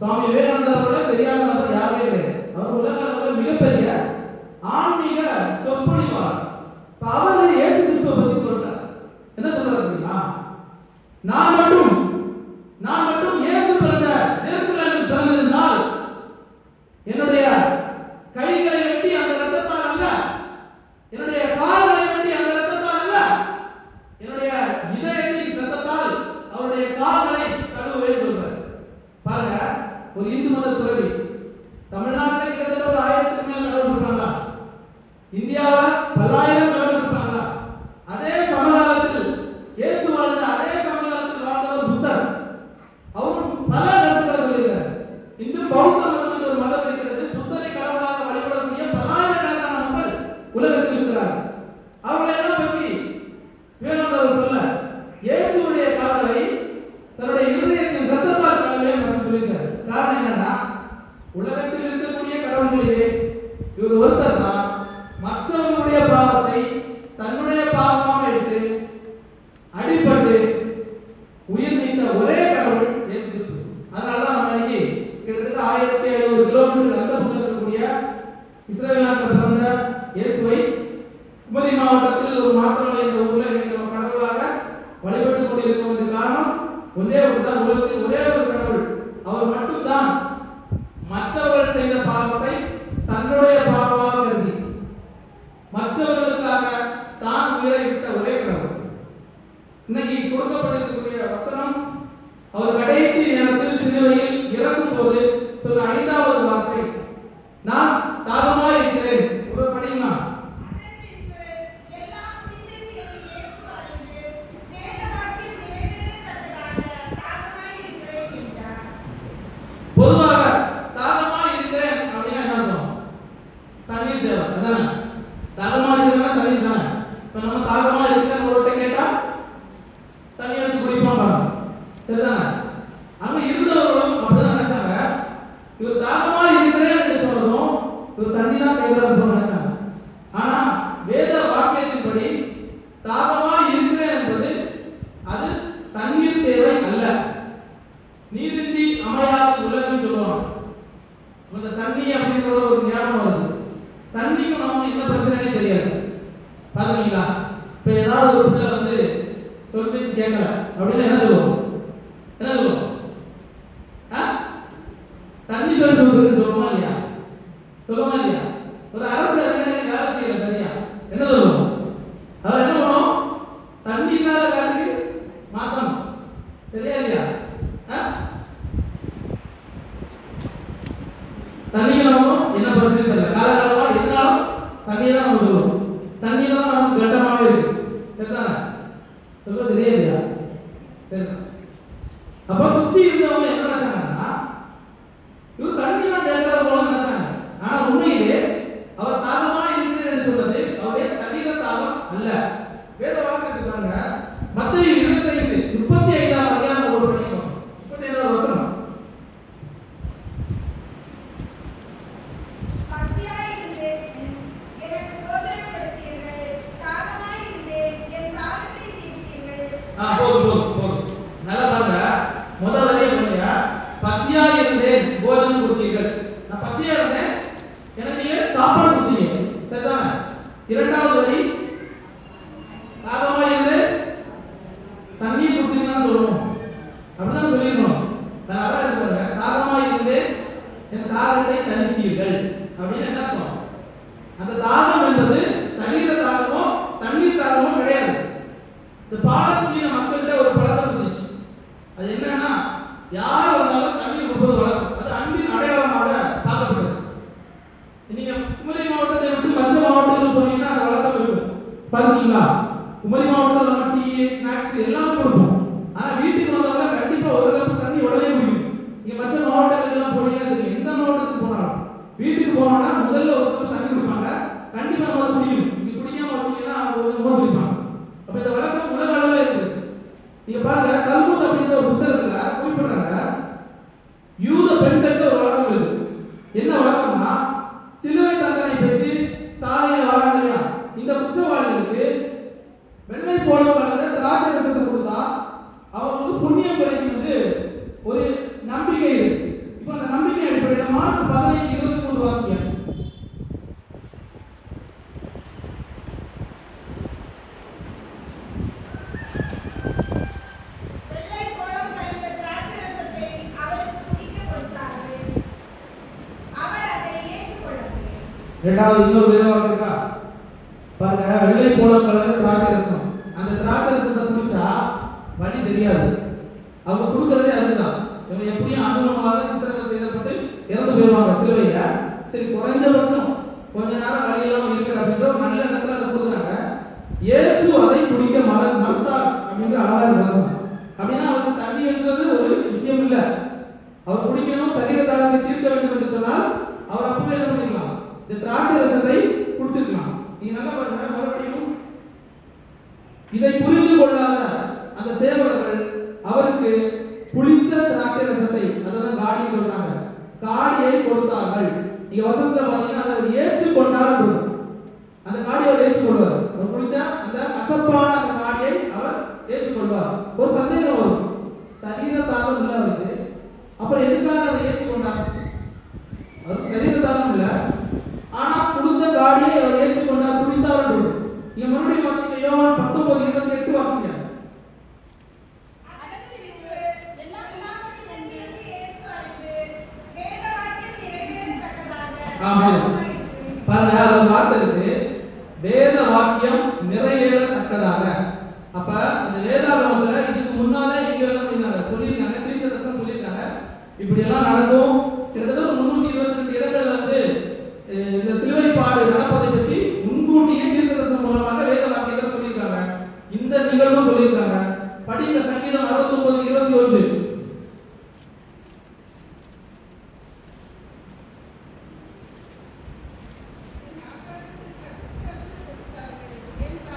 சுவாமி விவேகானந்தர் விட பெரியார் யாருமே கிடையாது அவர் உலக அளவில் மிகப்பெரிய 그래서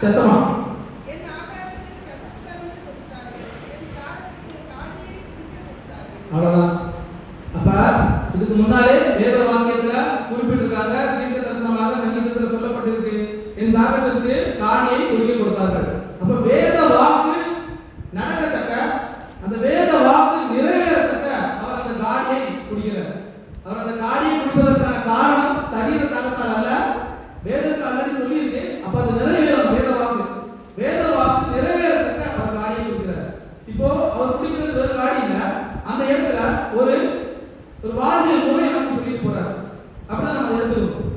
在干嘛 அப்படிதான் நம்ம எடுத்துக்கணும்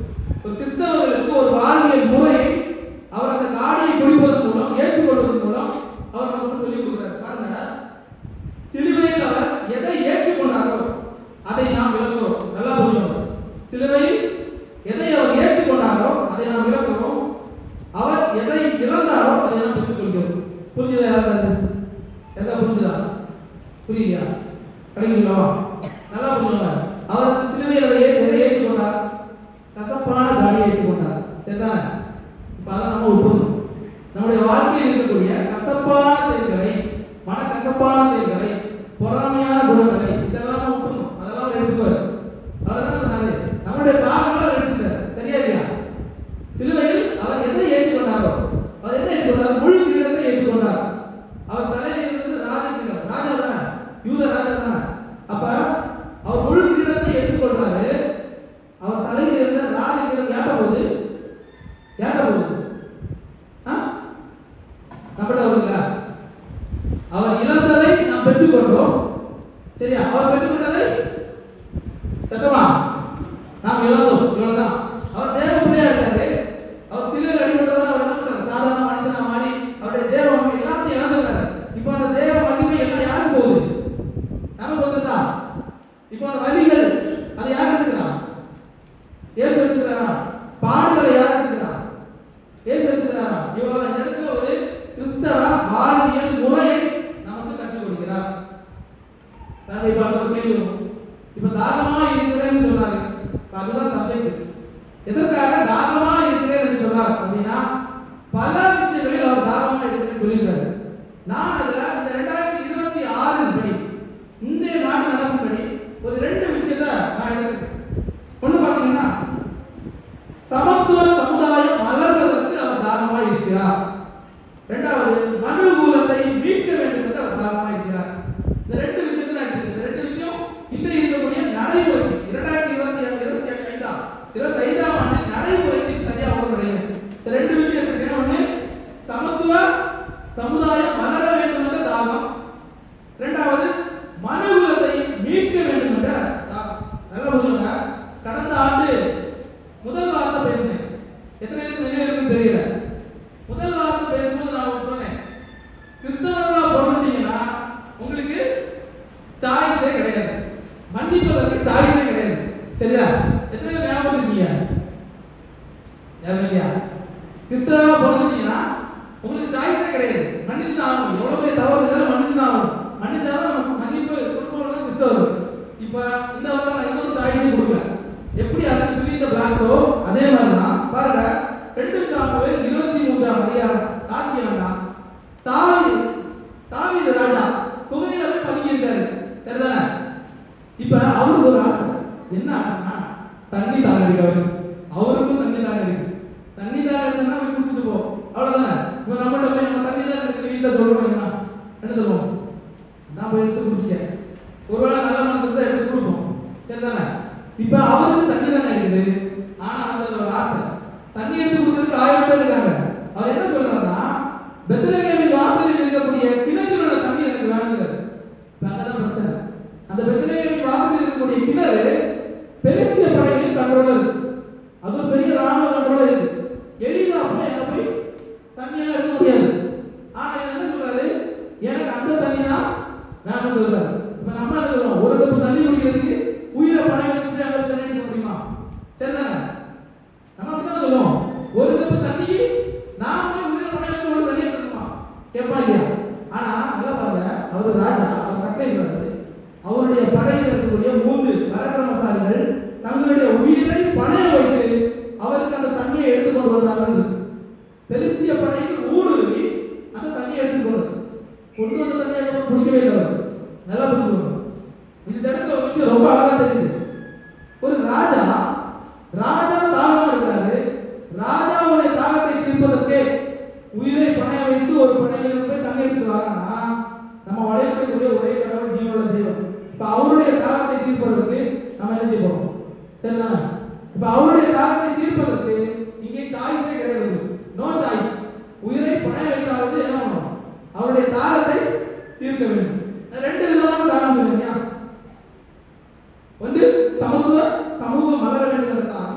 வந்து சமூக சமூக மலர வேண்டும் என்றுதான்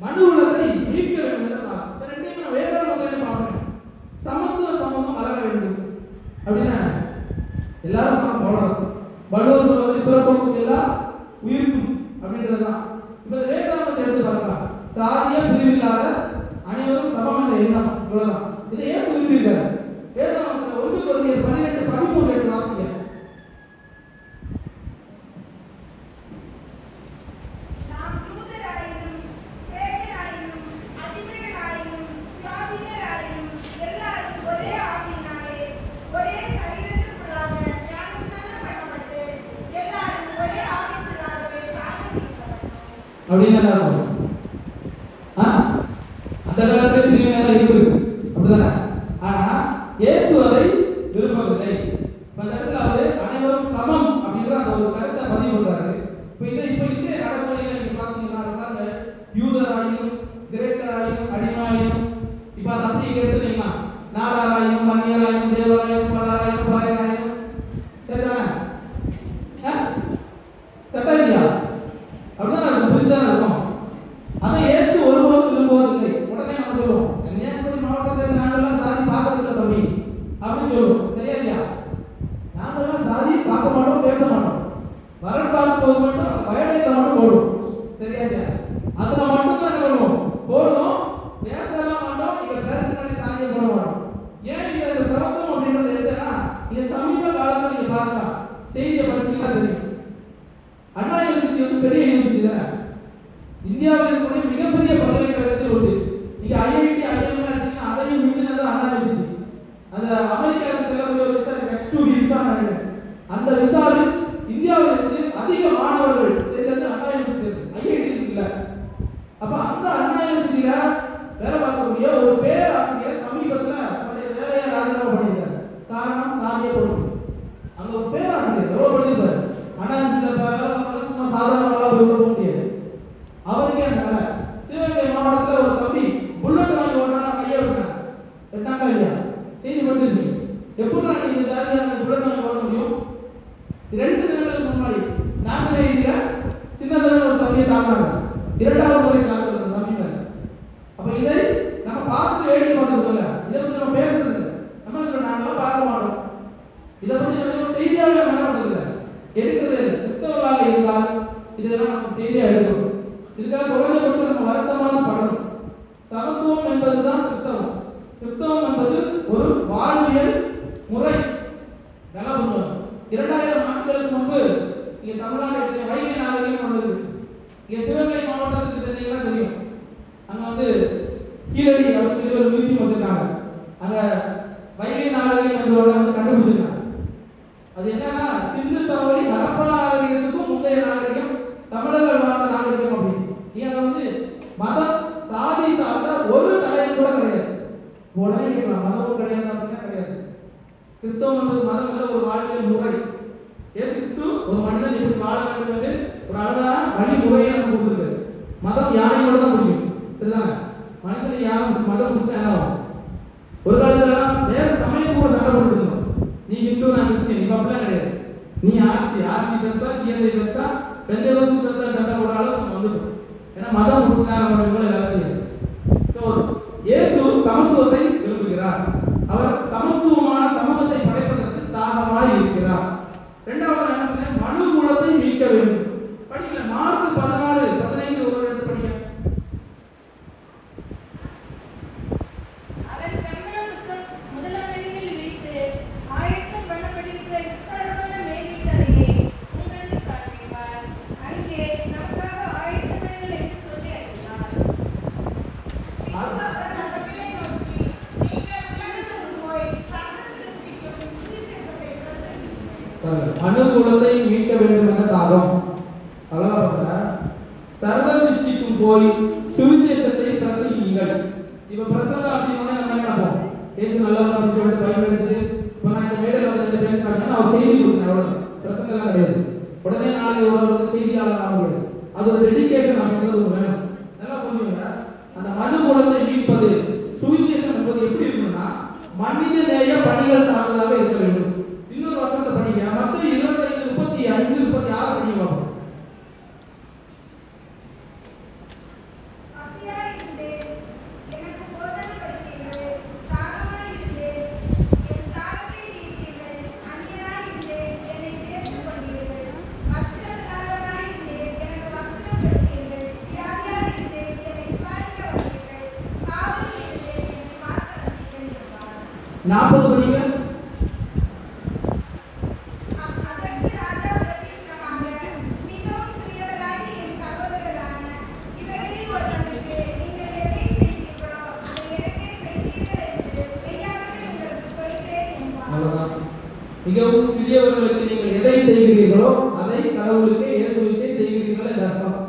மனு அப்படின்னு நல்லா இருக்கும் ஆ? அந்த காலத்துல பிரிவினை இருக்கு அப்படிதானே? portería என்பதுதான் கிறிஸ்தவம். கிறிஸ்தவம் என்பது ஒரு ആ പല പുസ്തകമാവും இருக்க வேண்டும் நாற்பது படிங்க மிகவும் சிறியவர்களுக்கு நீங்கள் எதை செய்கிறீர்களோ அதை கடவுளுக்கு இயேசுவிற்கே செய்கிறீர்கள் என்று அர்த்தம்.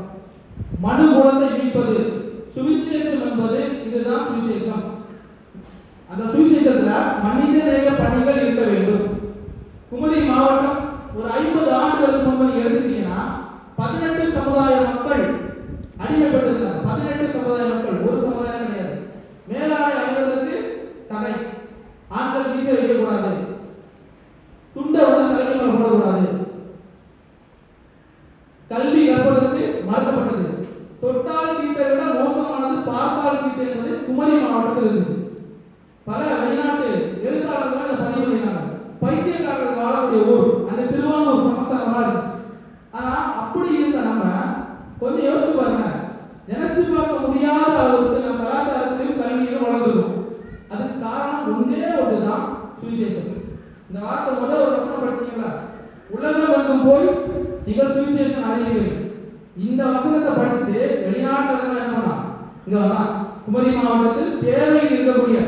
மனு குணத்தை மீட்பது சுவிசேஷம் என்பது இதுதான் சுவிசேஷம். அந்த சுவிசேஷத்துல மனித நேய பணிகள் இருக்க வேண்டும். குமரி மாவட்டம் ஒரு ஐம்பது ஆண்டுகளுக்கு முன்பு எழுதிட்டீங்கன்னா பதினெட்டு சமுதாய மக்கள் அடிமைப்பட்டிருந்தாங்க பதினெட்டு சமுதாய மக்கள் ஒரு சமுதாயம் கிடையாது. மேலாடை அணிவதற்கு தடை. ஆண்கள் மீசை வைக்கக்கூடாது. பைத்தியக்காரர்கள் வாழக்கூடிய ஊர் அந்த திருவாரூர் சமஸ்தானமா இருந்துச்சு. ஆனா அப்படி இருந்த நம்ம கொஞ்சம் யோசிச்சு பாருங்க. நினைச்சு பார்க்க முடியாத அளவுக்கு நம்ம கலாச்சாரத்திலும் கல்வியிலும் வளர்ந்துருக்கும். அதுக்கு காரணம் ஒன்றே ஒன்றுதான் சுவிசேஷம். இந்த வார்த்தை முதல் ஒரு வசனம் படிச்சீங்களா? உலகம் எங்கும் போய் நீங்கள் சுவிசேஷம் அறிவீர்கள் இந்த வசனத்தை படிச்சுட்டு வெளிநாட்டு இங்க வரலாம். குமரி மாவட்டத்தில் தேவையில் இருக்கக்கூடிய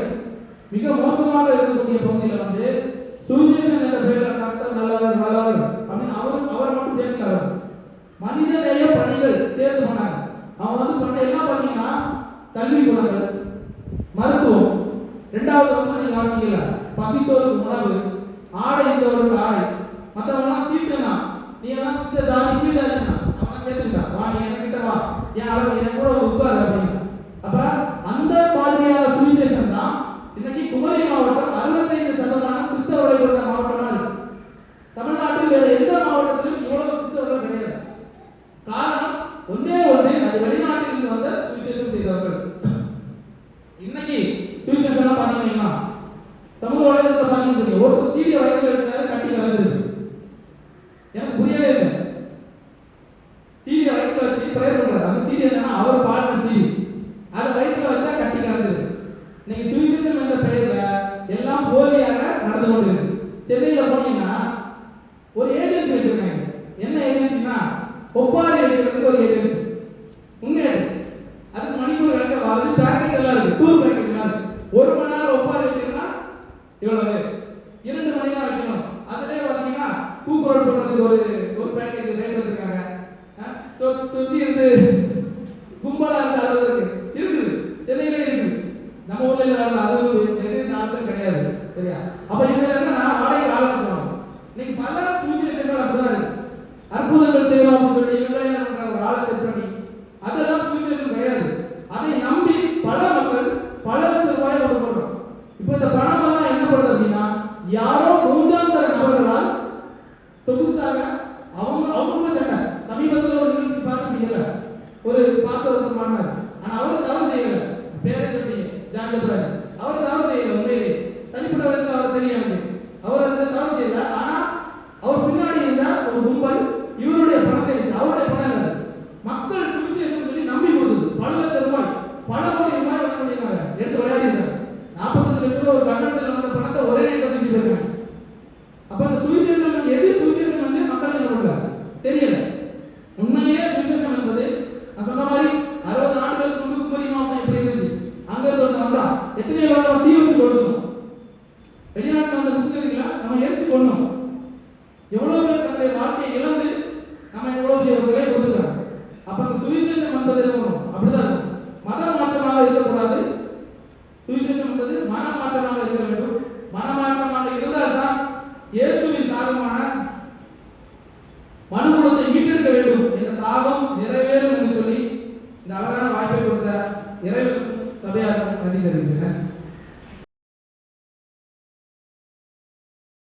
மருத்துவம். ரெண்டாவது வந்து நீங்க ஆசிரியல பசித்தவருக்கு உணவு ஆடை ஆடை. மற்றவங்களாம் தீட்டுனா நீ எல்லாம் இந்த ஜாதி கீழே